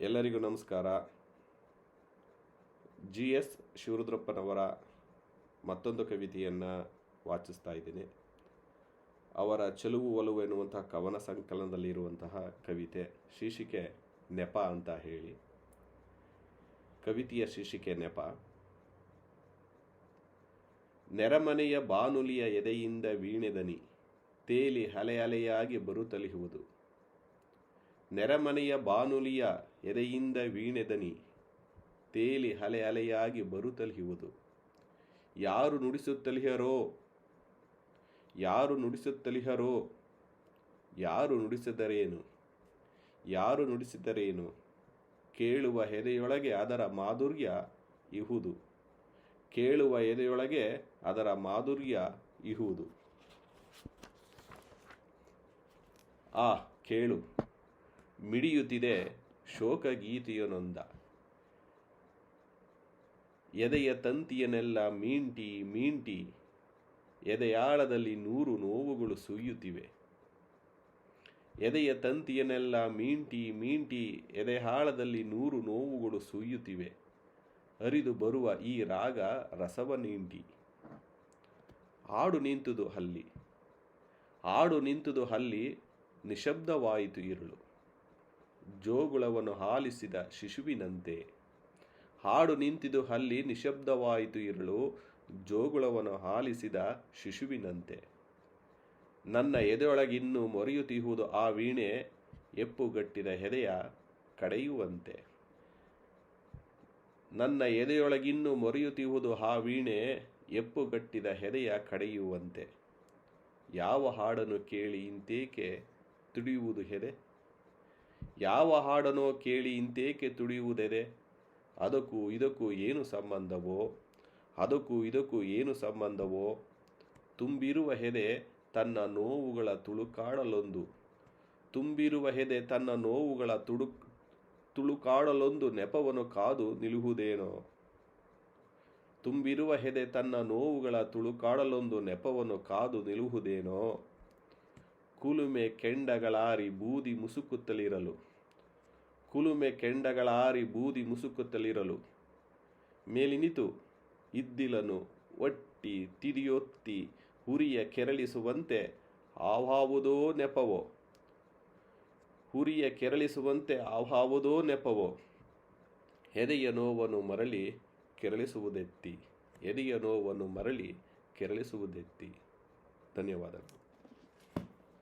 ಎಲ್ಲರಿಗೂ ನಮಸ್ಕಾರ. G S ಶಿವರುದ್ರಪ್ಪನವರ ಮತ್ತೊಂದು ಕವಿತೆಯನ್ನು ವಾಚಿಸ್ತಾ ಇದ್ದೀನಿ. ಅವರ ಚೆಲುವು ಒಲವು ಎನ್ನುವಂತಹ ಕವನ ಸಂಕಲನದಲ್ಲಿರುವಂತಹ ಕವಿತೆ ಶೀರ್ಷಿಕೆ ನೆಪ ಅಂತ ಹೇಳಿ. ಕವಿತೆಯ ಶೀರ್ಷಿಕೆ ನೆಪ. ನೆರಮನೆಯ ಬಾನುಲಿಯ ಎದೆಯಿಂದ ವೀಣೆದನಿ, ತೇಲಿ ಹಲೆಯಲೆಯಾಗಿ ಬರುತ್ತಲಿಹುವುದು. ನೆರಮನೆಯ ಬಾನುಲಿಯ ಎದೆಯಿಂದ ವೀಣೆದನಿ, ತೇಲಿ ಅಲೆ ಅಲೆಯಾಗಿ ಬರುತ್ತಲಿಹುವುದು ಯಾರು ನುಡಿಸುತ್ತಲಿಹರೋ? ಯಾರು ನುಡಿಸುತ್ತಲಿಹರೋ? ಯಾರು ನುಡಿಸಿದರೇನು? ಯಾರು ನುಡಿಸಿದರೇನು? ಕೇಳುವ ಎದೆಯೊಳಗೆ ಅದರ ಮಾಧುರ್ಯ ಇಹುದು ಕೇಳುವ ಎದೆಯೊಳಗೆ ಅದರ ಮಾಧುರ್ಯ ಇಹುದು ಆ, ಕೇಳು. ಮಿಡಿಯುತ್ತಿದೆ ಶೋಕಗೀತೆಯನೊಂದ. ಎದೆಯ ತಂತಿಯನ್ನೆಲ್ಲ ಮೀಂಟಿ ಮೀಂಟಿ, ಎದೆಯಾಳದಲ್ಲಿ ನೂರು ನೋವುಗಳು ಸುಯ್ಯುತ್ತಿವೆ ಎದೆಯ ತಂತಿಯನ್ನೆಲ್ಲ ಮೀಂಟಿ ಮೀಂಟಿ ಎದೆಹಾಳದಲ್ಲಿ ನೂರು ನೋವುಗಳು ಸುಯ್ಯುತ್ತಿವೆ ಅರಿದು ಬರುವ ಈ ರಾಗ ರಸವ ನೀಂಟಿ ಆಡು ನಿಂತುದು ಹಲ್ಲಿ, ಆಡು ನಿಂತುದು ಹಲ್ಲಿ ನಿಶಬ್ದವಾಯಿತು ಇರುಳು. ಜೋಗುಳವನ್ನು ಹಾಲಿಸಿದ ಶಿಶುವಿನಂತೆ. ಹಾಡು ನಿಂತಿದು ಅಲ್ಲಿ ನಿಶಬ್ದವಾಯಿತು ಇರಲು ಜೋಗುಳವನ್ನು ಹಾಲಿಸಿದ ಶಿಶುವಿನಂತೆ. ನನ್ನ ಎದೆಯೊಳಗಿನ್ನೂ ಮೊರೆಯುತ್ತಿಹುದು ಆ ವೀಣೆ ಎಪ್ಪುಗಟ್ಟಿದ ಹೆದೆಯ ಕಡೆಯುವಂತೆ. ನನ್ನ ಎದೆಯೊಳಗಿನ್ನೂ ಮೊರೆಯುತ್ತಿಹುದು ಆ ವೀಣೆ ಎಪ್ಪುಗಟ್ಟಿದ ಹೆದೆಯ ಕಡೆಯುವಂತೆ. ಯಾವ ಹಾಡನ್ನು ಕೇಳಿ ಇಂತೇಕೆ ತುಡಿಯುವುದು ಹೆದೆ? ಯಾವ ಹಾಡನೋ ಕೇಳಿ ಇಂತೇಕೆ ತುಡಿಯುವುದೆದೆ? ಅದಕ್ಕೂ ಇದಕ್ಕೂ ಏನು ಸಂಬಂಧವೋ? ಅದಕ್ಕೂ ಇದಕ್ಕೂ ಏನು ಸಂಬಂಧವೋ? ತುಂಬಿರುವ ಹೆದೆ ತನ್ನ ನೋವುಗಳ ತುಳುಕಾಡಲೊಂದು ತುಂಬಿರುವ ಹೆದೆ ತನ್ನ ನೋವುಗಳ ತುಡು ತುಳುಕಾಡಲೊಂದು ನೆಪವನ್ನು ಕಾದು ನಿಲ್ಲುವುದೇನೋ ತುಂಬಿರುವ ಹೆದೆ ತನ್ನ ನೋವುಗಳ ತುಳುಕಾಡಲೊಂದು ನೆಪವನ್ನು ಕಾದು ನಿಲ್ಲುವುದೇನೋ ಕುಲುಮೆ ಕೆಂಡಗಳಾರಿ ಬೂದಿ ಮುಸುಕುತ್ತಲಿರಲು. ಕುಲುಮೆ ಕೆಂಡಗಳಾರಿ ಬೂದಿ ಮುಸುಕುತ್ತಲಿರಲು. ಮೇಲಿನಿತು ಇದ್ದಿಲನು ಒಟ್ಟಿ ತಿರಿಯೊತ್ತಿ ಹುರಿಯ ಕೆರಳಿಸುವಂತೆ ಆವಾವುದೋ ನೆಪವೋ. ಹುರಿಯ ಕೆರಳಿಸುವಂತೆ ಆವಾವುದೋ ನೆಪವೋ. ಎದೆಯ ನೋವನ್ನು ಮರಳಿ ಕೆರಳಿಸುವುದೆತ್ತಿ. ಎದೆಯ ನೋವನ್ನು ಮರಳಿ ಕೆರಳಿಸುವುದೆತ್ತಿ. ಧನ್ಯವಾದಗಳು.